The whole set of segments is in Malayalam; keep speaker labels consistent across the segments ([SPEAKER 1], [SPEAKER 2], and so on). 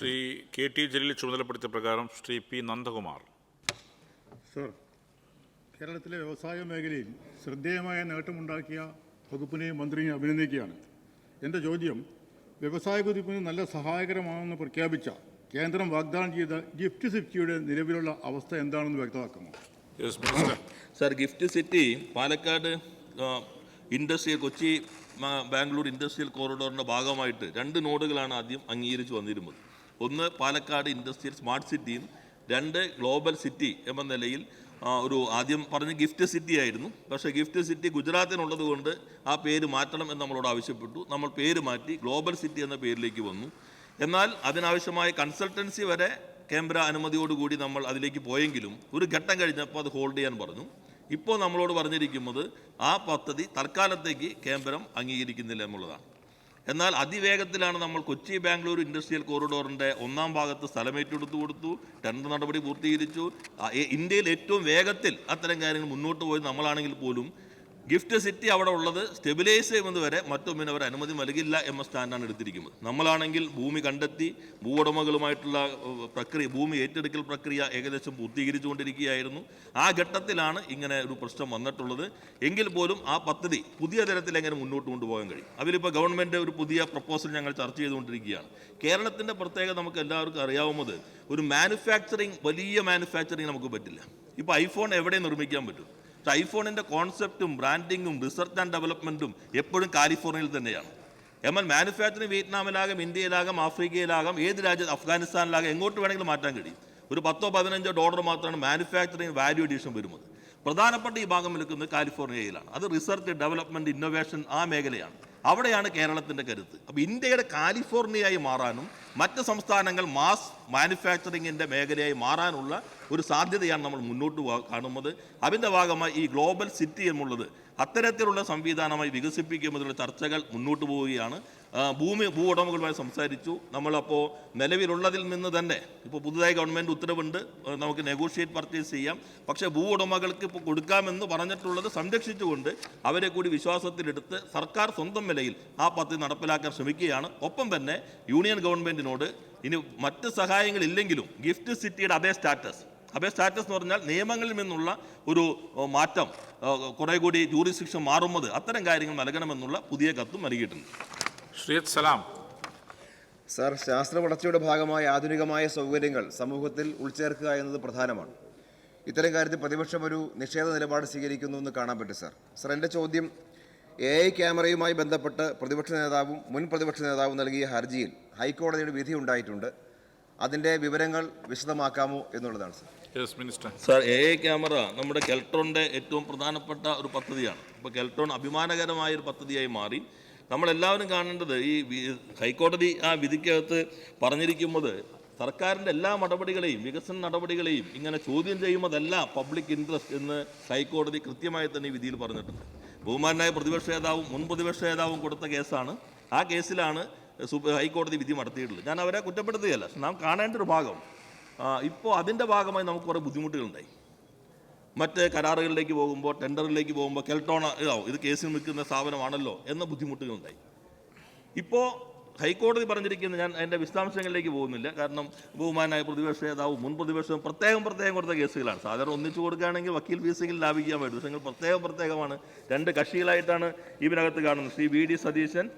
[SPEAKER 1] ശ്രീ കെ ടി ജലീൽ ചുമതലപ്പെടുത്തിയ പ്രകാരം ശ്രീ പി നന്ദകുമാർ.
[SPEAKER 2] സർ കേരളത്തിലെ വ്യവസായ മേഖലയിൽ ശ്രദ്ധേയമായ നേട്ടമുണ്ടാക്കിയ വകുപ്പിനെയും മന്ത്രിയെയും അഭിനന്ദിക്കുകയാണ്. എന്റെ ചോദ്യം വ്യവസായ കുതിപ്പിന് നല്ല സഹായകരമാണെന്ന് പ്രഖ്യാപിച്ച കേന്ദ്രം വാഗ്ദാനം ചെയ്ത ഗിഫ്റ്റ് സിറ്റിയുടെ നിലവിലുള്ള അവസ്ഥ എന്താണെന്ന് വ്യക്തമാക്കുമോ?
[SPEAKER 3] Sir gift city Palakkad industrial Kochi Bangalore industrial കോറിഡോറിന്റെ ഭാഗമായിട്ട് രണ്ട് നോഡുകളാണ് ആദ്യം അംഗീകരിച്ച് വന്നിരുന്നത്. ഒന്ന് പാലക്കാട് ഇൻഡസ്ട്രിയൽ സ്മാർട്ട് സിറ്റിയും രണ്ട് ഗ്ലോബൽ സിറ്റി എന്ന നിലയിൽ ഒരു ആദ്യം പറഞ്ഞ ഗിഫ്റ്റ് സിറ്റി ആയിരുന്നു. പക്ഷേ ഗിഫ്റ്റ് സിറ്റി ഗുജറാത്തിനുള്ളത് കൊണ്ട് ആ പേര് മാറ്റണം എന്ന് നമ്മളോട് ആവശ്യപ്പെട്ടു. നമ്മൾ പേര് മാറ്റി ഗ്ലോബൽ സിറ്റി എന്ന പേരിലേക്ക് വന്നു. എന്നാൽ അതിനാവശ്യമായ കൺസൾട്ടൻസി വരെ കേന്ദ്ര അനുമതിയോടുകൂടി നമ്മൾ അതിലേക്ക് പോയെങ്കിലും ഒരു ഘട്ടം കഴിഞ്ഞപ്പോൾ അത് ഹോൾഡ് ചെയ്യാൻ പറഞ്ഞു. ഇപ്പോൾ നമ്മളോട് പറഞ്ഞിരിക്കുന്നത് ആ പദ്ധതി തൽക്കാലത്തേക്ക് കേന്ദ്രം അംഗീകരിക്കുന്നില്ല എന്നുള്ളതാണ്. എന്നാൽ അതിവേഗത്തിലാണ് നമ്മൾ കൊച്ചി ബാംഗ്ലൂർ ഇൻഡസ്ട്രിയൽ കോറിഡോറിന്റെ ഒന്നാം ഭാഗത്ത് സ്ഥലം ഏറ്റെടുത്തു കൊടുത്തു ടെൻഡർ നടപടി പൂർത്തീകരിച്ചു. ഇന്ത്യയിൽ ഏറ്റവും വേഗത്തിൽ അത്തരം കാര്യങ്ങൾ മുന്നോട്ട് പോയത് നമ്മളാണെങ്കിൽ പോലും ഗിഫ്റ്റ് സിറ്റി അവിടെ ഉള്ളത് സ്റ്റെബിലൈസ് ചെയ്യുന്നത് വരെ മറ്റൊന്നിന് അവർ അനുമതി നൽകില്ല എന്ന സ്റ്റാൻഡാണ് എടുത്തിരിക്കുന്നത്. നമ്മളാണെങ്കിൽ ഭൂമി കണ്ടെത്തി ഭൂവുടമകളുമായിട്ടുള്ള പ്രക്രിയ ഭൂമി ഏറ്റെടുക്കൽ പ്രക്രിയ ഏകദേശം പൂർത്തീകരിച്ചുകൊണ്ടിരിക്കുകയായിരുന്നു. ആ ഘട്ടത്തിലാണ് ഇങ്ങനെ ഒരു പ്രശ്നം വന്നിട്ടുള്ളത്. എങ്കിൽ പോലും ആ പദ്ധതി പുതിയ തരത്തിൽ എങ്ങനെ മുന്നോട്ട് കൊണ്ടുപോകാൻ കഴിയും? അതിലിപ്പോൾ ഗവൺമെന്റ് ഒരു പുതിയ പ്രപ്പോസൽ ഞങ്ങൾ ചർച്ച ചെയ്തുകൊണ്ടിരിക്കുകയാണ്. കേരളത്തിന്റെ പ്രത്യേകത നമുക്ക് എല്ലാവർക്കും അറിയാവുന്നത് ഒരു മാനുഫാക്ചറിങ് വലിയ മാനുഫാക്ചറിങ് നമുക്ക് പറ്റില്ല. ഇപ്പോൾ ഐഫോൺ എവിടെ നിർമ്മിക്കാൻ പറ്റും? ഐഫോണിന്റെ കോൺസെപ്റ്റും ബ്രാൻഡിങ്ങും റിസർച്ച് ആൻഡ് ഡെവലപ്മെന്റും എപ്പോഴും കാലിഫോർണിയയിൽ തന്നെയാണ്. എന്നാൽ മാനുഫാക്ചറിങ് വിയറ്റ്നാമിലാകാം ഇന്ത്യയിലാകാം ആഫ്രിക്കയിലാകാം ഏത് രാജ്യത്ത് അഫ്ഗാനിസ്ഥാനിലാകാം എങ്ങോട്ട് വേണമെങ്കിലും മാറ്റാൻ കഴിയും. ഒരു പത്തോ പതിനഞ്ചോ ഡോളർ മാത്രമാണ് മാനുഫാക്ചറിങ് വാല്യൂ അഡീഷൻ വരുന്നത്. പ്രധാനപ്പെട്ട ഈ ഭാഗം നിൽക്കുന്നത് കാലിഫോർണിയയിലാണ് അത് റിസർച്ച് ഡെവലപ്മെന്റ് ഇന്നൊവേഷൻ ആ മേഖലയാണ്. അവിടെയാണ് കേരളത്തിന്റെ കരുത്ത്. അപ്പോൾ ഇന്ത്യയുടെ കാലിഫോർണിയയായി മാറാനും മറ്റ് സംസ്ഥാനങ്ങൾ മാസ് മാനുഫാക്ചറിങ്ങിന്റെ മേഖലയായി മാറാനുള്ള ഒരു സാധ്യതയാണ് നമ്മൾ മുന്നോട്ട് കാണുന്നത്. അതിന്റെ ഭാഗമായി ഈ ഗ്ലോബൽ സിറ്റി എന്നുള്ളത് അത്തരത്തിലുള്ള സംവിധാനമായി വികസിപ്പിക്കുന്നതിനുള്ള ചർച്ചകൾ മുന്നോട്ട് പോവുകയാണ്. ഭൂമി ഭൂ ഉടമകളുമായി സംസാരിച്ചു. നമ്മളപ്പോൾ നിലവിലുള്ളതിൽ നിന്ന് തന്നെ ഇപ്പോൾ പുതുതായി ഗവൺമെന്റ് ഉത്തരവുണ്ട്. നമുക്ക് നെഗോഷിയേറ്റ് പർച്ചേസ് ചെയ്യാം. പക്ഷേ ഭൂ ഉടമകൾക്ക് ഇപ്പോൾ കൊടുക്കാമെന്ന് പറഞ്ഞിട്ടുള്ളത് സംരക്ഷിച്ചുകൊണ്ട് അവരെ കൂടി വിശ്വാസത്തിലെടുത്ത് സർക്കാർ സ്വന്തം വിലയിൽ ആ പദ്ധതി നടപ്പിലാക്കാൻ ശ്രമിക്കുകയാണ്. ഒപ്പം തന്നെ യൂണിയൻ ഗവൺമെന്റിനോട് ഇനി മറ്റ് സഹായങ്ങളില്ലെങ്കിലും ഗിഫ്റ്റ് സിറ്റിയുടെ അതേ സ്റ്റാറ്റസ്. അതേ സ്റ്റാറ്റസ് എന്ന് പറഞ്ഞാൽ നിയമങ്ങളിൽ നിന്നുള്ള ഒരു മാറ്റം കുറേ കൂടി കൂടി ജൂറിസ്ഡിക്ഷൻ മാറുന്നത് അത്തരം കാര്യങ്ങൾ നൽകണമെന്നുള്ള പുതിയ കത്തും നൽകിയിട്ടുണ്ട്.
[SPEAKER 1] ശ്രീയത് സലാം.
[SPEAKER 4] സർ ശാസ്ത്ര വളർച്ചയുടെ ഭാഗമായ ആധുനികമായ സൗകര്യങ്ങൾ സമൂഹത്തിൽ ഉൾച്ചേർക്കുക എന്നത് പ്രധാനമാണ്. ഇത്തരം കാര്യത്തിൽ പ്രതിപക്ഷം ഒരു നിഷേധ നിലപാട് സ്വീകരിക്കുന്നു എന്ന് കാണാൻ പറ്റും സാർ. സാർ എന്റെ ചോദ്യം എ ഐ ക്യാമറയുമായി ബന്ധപ്പെട്ട് പ്രതിപക്ഷ നേതാവും മുൻ പ്രതിപക്ഷ നേതാവും നൽകിയ ഹർജിയിൽ ഹൈക്കോടതിയുടെ വിധി ഉണ്ടായിട്ടുണ്ട്. അതിന്റെ വിവരങ്ങൾ വിശദമാക്കാമോ എന്നുള്ളതാണ് sir.
[SPEAKER 1] Yes minister
[SPEAKER 3] sir A I camera നമ്മുടെ കെൽട്രോണിന്റെ ഏറ്റവും പ്രധാനപ്പെട്ട ഒരു പദ്ധതിയാണ്. ഇപ്പോൾ കെൽട്രോൺ അഭിമാനകരമായ ഒരു പദ്ധതിയായി മാറി. നമ്മളെല്ലാവരും കാണേണ്ടത് ഈ ഹൈക്കോടതി ആ വിധിക്കകത്ത് പറഞ്ഞിരിക്കുന്നത് സർക്കാരിന്റെ എല്ലാ നടപടികളെയും വികസന നടപടികളെയും ഇങ്ങനെ ചോദ്യം ചെയ്യുന്നതല്ല പബ്ലിക് ഇൻട്രസ്റ്റ് എന്ന് ഹൈക്കോടതി കൃത്യമായി തന്നെ ഈ വിധിയിൽ പറഞ്ഞിട്ടുണ്ട്. ബഹുമാനായ പ്രതിപക്ഷ നേതാവും മുൻ പ്രതിപക്ഷ നേതാവും കൊടുത്ത കേസാണ്. ആ കേസിലാണ് ഹൈക്കോടതി വിധി നടത്തിയിട്ടുള്ളത്. ഞാൻ അവരെ കുറ്റപ്പെടുത്തുകയല്ല നാം കാണേണ്ട ഒരു ഭാഗം. ഇപ്പോൾ അതിന്റെ ഭാഗമായി നമുക്ക് കുറേ ബുദ്ധിമുട്ടുകളുണ്ടായി. മറ്റ് കരാറുകളിലേക്ക് പോകുമ്പോൾ ടെൻഡറിലേക്ക് പോകുമ്പോൾ കെൽട്ടോണ ഇതാവും. ഇത് കേസിൽ നിൽക്കുന്ന സ്ഥാപനമാണല്ലോ എന്ന ബുദ്ധിമുട്ടുകളുണ്ടായി. ഇപ്പോൾ ഹൈക്കോടതി പറഞ്ഞിരിക്കുന്ന ഞാൻ അതിന്റെ വിശദാംശങ്ങളിലേക്ക് പോകുന്നില്ല. കാരണം ബഹുമാനായ പ്രതിപക്ഷ നേതാവും മുൻ പ്രതിപക്ഷവും പ്രത്യേകം പ്രത്യേകം കൊടുത്ത കേസുകളാണ്. സാധാരണ ഒന്നിച്ചു കൊടുക്കുകയാണെങ്കിൽ വക്കീൽ ഫീസെങ്കിൽ ലാഭിക്കാൻ പറ്റും പക്ഷേ പ്രത്യേകം പ്രത്യേകമാണ്. രണ്ട് കക്ഷികളായിട്ടാണ് ഇതിനകത്ത് കാണുന്നത്. ശ്രീ വി ഡി സതീശൻ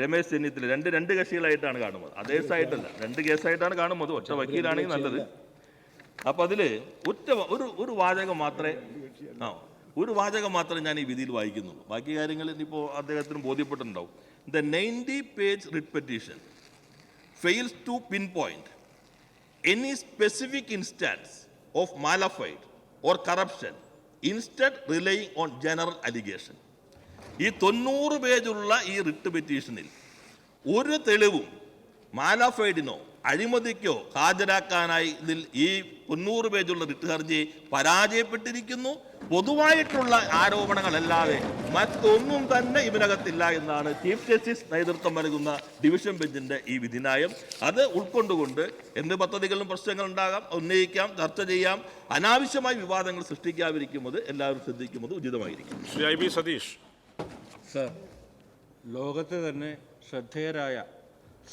[SPEAKER 3] രമേശ് ചെന്നിത്തല രണ്ട് രണ്ട് കക്ഷികളായിട്ടാണ് കാണുന്നത്. അതേ സൈഡല്ല രണ്ട് കേസായിട്ടാണ് കാണുന്നത്. ഒറ്റ വക്കീലാണെങ്കിൽ നല്ലത്. അപ്പം അതിൽ ഒറ്റ ഒരു ഒരു വാചകം മാത്രമേ ആ ഒരു വാചകം മാത്രമേ ഞാൻ ഈ വിധിയിൽ വായിക്കുന്നുള്ളൂ. ബാക്കി കാര്യങ്ങൾ ഇനിയിപ്പോൾ അദ്ദേഹത്തിന് ബോധ്യപ്പെട്ടിട്ടുണ്ടാവും. The page writ fails to pinpoint any specific instance of malafide or corruption instead relying on general allegation ഈ തൊണ്ണൂറ് പേജുള്ള ഈ റിട്ട് പെറ്റീഷനിൽ ഒരു തെളിവും മാലാഫൈഡിനോ അഴിമതിക്കോ ഹാജരാക്കാനായി ഇതിൽ ഈ തൊണ്ണൂറ് പേജുള്ള റിട്ട് ഹർജി പരാജയപ്പെട്ടിരിക്കുന്നു. പൊതുവായിട്ടുള്ള ആരോപണങ്ങളല്ലാതെ മറ്റൊന്നും തന്നെ ഇതിനകത്തില്ല എന്നാണ് ചീഫ് ജസ്റ്റിസ് നേതൃത്വം നൽകുന്ന ഡിവിഷൻ ബെഞ്ചിന്റെ ഈ വിധിനായം അത് ഉൾക്കൊണ്ടുകൊണ്ട് എന്ത് പദ്ധതികളിലും പ്രശ്നങ്ങൾ ഉണ്ടാകാം ഉന്നയിക്കാം ചർച്ച ചെയ്യാം അനാവശ്യമായി വിവാദങ്ങൾ സൃഷ്ടിക്കാതിരിക്കുന്നത് എല്ലാവരും ശ്രദ്ധിക്കുന്നത് ഉചിതമായിരിക്കും.
[SPEAKER 1] Shri I B Satheesh.
[SPEAKER 5] Sir ലോകത്ത് തന്നെ ശ്രദ്ധേയരായ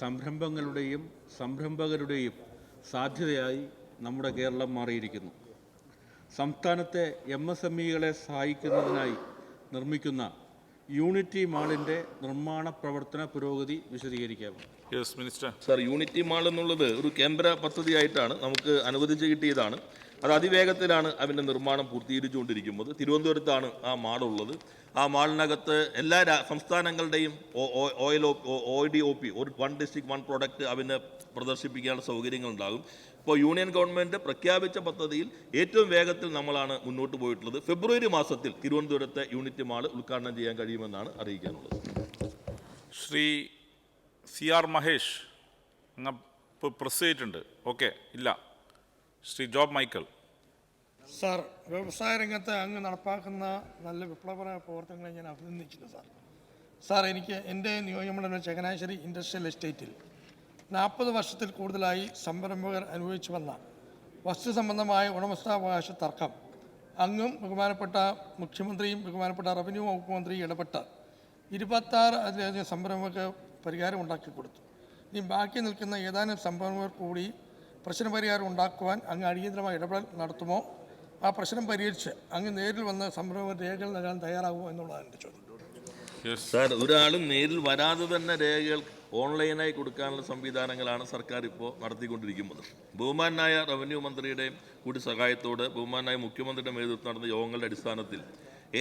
[SPEAKER 5] സംരംഭങ്ങളുടെയും സംരംഭകരുടെയും സാധ്യതയായി നമ്മുടെ കേരളം മാറിയിരിക്കുന്നു. സംസ്ഥാനത്തെ എം എസ് എം ഇകളെ സഹായിക്കുന്നതിനായി നിർമ്മിക്കുന്ന യൂണിറ്റി മാളിന്റെ നിർമ്മാണ പ്രവർത്തന പുരോഗതി വിശദീകരിക്കാമോ
[SPEAKER 1] yes minister
[SPEAKER 3] sir unity mall എന്നുള്ളത് ഒരു കേന്ദ്ര പദ്ധതിയായിട്ടാണ് നമുക്ക് അനുവദിച്ച് കിട്ടിയതാണ്. അത് അതിവേഗത്തിലാണ് അതിന്റെ നിർമ്മാണം പൂർത്തീകരിച്ചുകൊണ്ടിരിക്കുന്നത്. തിരുവനന്തപുരത്താണ് ആ മാളുള്ളത് ആ മാളിനകത്ത് എല്ലാ സംസ്ഥാനങ്ങളുടെയും ഓയിൽ ഒ ഡി ഒ പി ഒരു വൺ ഡിസ്ട്രിക്ട് വൺ പ്രോഡക്റ്റ് അവനെ പ്രദർശിപ്പിക്കാനുള്ള സൗകര്യങ്ങളുണ്ടാകും. ഇപ്പോൾ യൂണിയൻ ഗവൺമെന്റ് പ്രഖ്യാപിച്ച പദ്ധതിയിൽ ഏറ്റവും വേഗത്തിൽ നമ്മളാണ് മുന്നോട്ട് പോയിട്ടുള്ളത്. ഫെബ്രുവരി മാസത്തിൽ തിരുവനന്തപുരത്തെ യൂണിറ്റ് മാൾ ഉദ്ഘാടനം ചെയ്യാൻ കഴിയുമെന്നാണ് അറിയിക്കാനുള്ളത്.
[SPEAKER 1] ശ്രീ സി ആർ മഹേഷ് അങ്ങ് പ്രസ് ചെയ്തിട്ടുണ്ട് ഓക്കെ ഇല്ല. ശ്രീ ജോബ് മൈക്കൽ
[SPEAKER 6] സാർ വ്യവസായ രംഗത്ത് അങ്ങ് നടപ്പാക്കുന്ന നല്ല വിപ്ലവപരമായ പ്രവർത്തനങ്ങളെ ഞാൻ അഭിനന്ദിക്കുന്നു സാർ. സാർ എനിക്ക് എന്റെ നിയോജകമണ്ഡലം ചങ്ങനാശ്ശേരി ഇൻഡസ്ട്രിയൽ എസ്റ്റേറ്റിൽ നാൽപ്പത് വർഷത്തിൽ കൂടുതലായി സംരംഭകർ അനുഭവിച്ചു വന്ന വസ്തു സംബന്ധമായ ഉടമസ്ഥാവകാശ തർക്കം അങ്ങും ബഹുമാനപ്പെട്ട മുഖ്യമന്ത്രിയും ബഹുമാനപ്പെട്ട റവന്യൂ വകുപ്പ് മന്ത്രിയും ഇടപെട്ട് ഇരുപത്താറ് അതിലധികം സംരംഭകർക്ക് പരിഹാരം ഉണ്ടാക്കി കൊടുത്തു. ഇനി ബാക്കി നിൽക്കുന്ന ഏതാനും സംരംഭകർ കൂടി പ്രശ്നപരിഹാരം ഉണ്ടാക്കുവാൻ അങ്ങ് അടിയന്തരമായി ഇടപെടൽ നടത്തുമോ? ആ പ്രശ്നം പരിഹരിച്ച് അങ്ങ് നേരിൽ വന്ന് സംരംഭ രേഖകൾ നൽകാൻ തയ്യാറാകുമോ എന്നുള്ളതാണ് എന്റെ ചോദ്യം.
[SPEAKER 1] യെസ്
[SPEAKER 3] സാർ ഒരാളും നേരിൽ വരാതെ തന്നെ രേഖകൾ ഓൺലൈനായി കൊടുക്കാനുള്ള സംവിധാനങ്ങളാണ് സർക്കാർ ഇപ്പോൾ നടത്തിക്കൊണ്ടിരിക്കുന്നത് ബഹുമാനായ റവന്യൂ മന്ത്രിയുടെയും കൂടി സഹായത്തോടെ ബഹുമാനായ മുഖ്യമന്ത്രിയുടെ നേതൃത്വം നടന്ന യോഗങ്ങളുടെ അടിസ്ഥാനത്തിൽ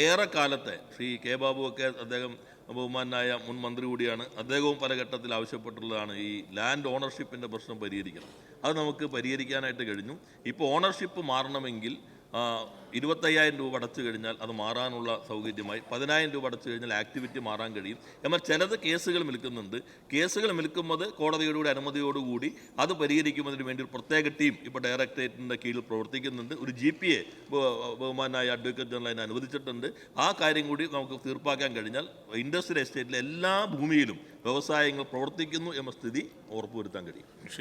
[SPEAKER 3] ഏറെ കാലത്തെ ശ്രീ കെ ബാബുവൊക്കെ അദ്ദേഹം ബഹുമാനായ മുൻ മന്ത്രി കൂടിയാണ്. അദ്ദേഹവും പല ഘട്ടത്തിൽ ആവശ്യപ്പെട്ടുള്ളതാണ് ഈ ലാൻഡ് ഓണർഷിപ്പിന്റെ പ്രശ്നം പരിഹരിക്കണം. അത് നമുക്ക് പരിഹരിക്കാനായിട്ട് കഴിഞ്ഞു. ഇപ്പോൾ ഓണർഷിപ്പ് മാറണമെങ്കിൽ ഇരുപത്തയ്യായിരം രൂപ അടച്ചു കഴിഞ്ഞാൽ അത് മാറാനുള്ള സൗകര്യമായി പതിനായിരം രൂപ അടച്ചു കഴിഞ്ഞാൽ ആക്ടിവിറ്റി മാറാൻ കഴിയും. എന്നാൽ ചിലത് കേസുകൾ മിൽക്കുന്നുണ്ട് കേസുകൾ മിൽക്കുന്നത് കോടതിയുടെ അനുമതിയോടുകൂടി അത് പരിഹരിക്കുന്നതിന് വേണ്ടി ഒരു പ്രത്യേക ടീം ഇപ്പോൾ ഡയറക്ടറേറ്റിന്റെ കീഴിൽ പ്രവർത്തിക്കുന്നുണ്ട്. ഒരു ജി പി എ ബഹുമാനായ അഡ്വക്കേറ്റ് ജനറൽ അതിനെ അനുവദിച്ചിട്ടുണ്ട്. ആ കാര്യം കൂടി നമുക്ക് തീർപ്പാക്കാൻ കഴിഞ്ഞാൽ ഇൻഡസ്ട്രിയൽ എസ്റ്റേറ്റിലെ എല്ലാ ഭൂമിയിലും വ്യവസായങ്ങൾ പ്രവർത്തിക്കുന്നു എന്ന സ്ഥിതി ഉറപ്പുവരുത്താൻ കഴിയും.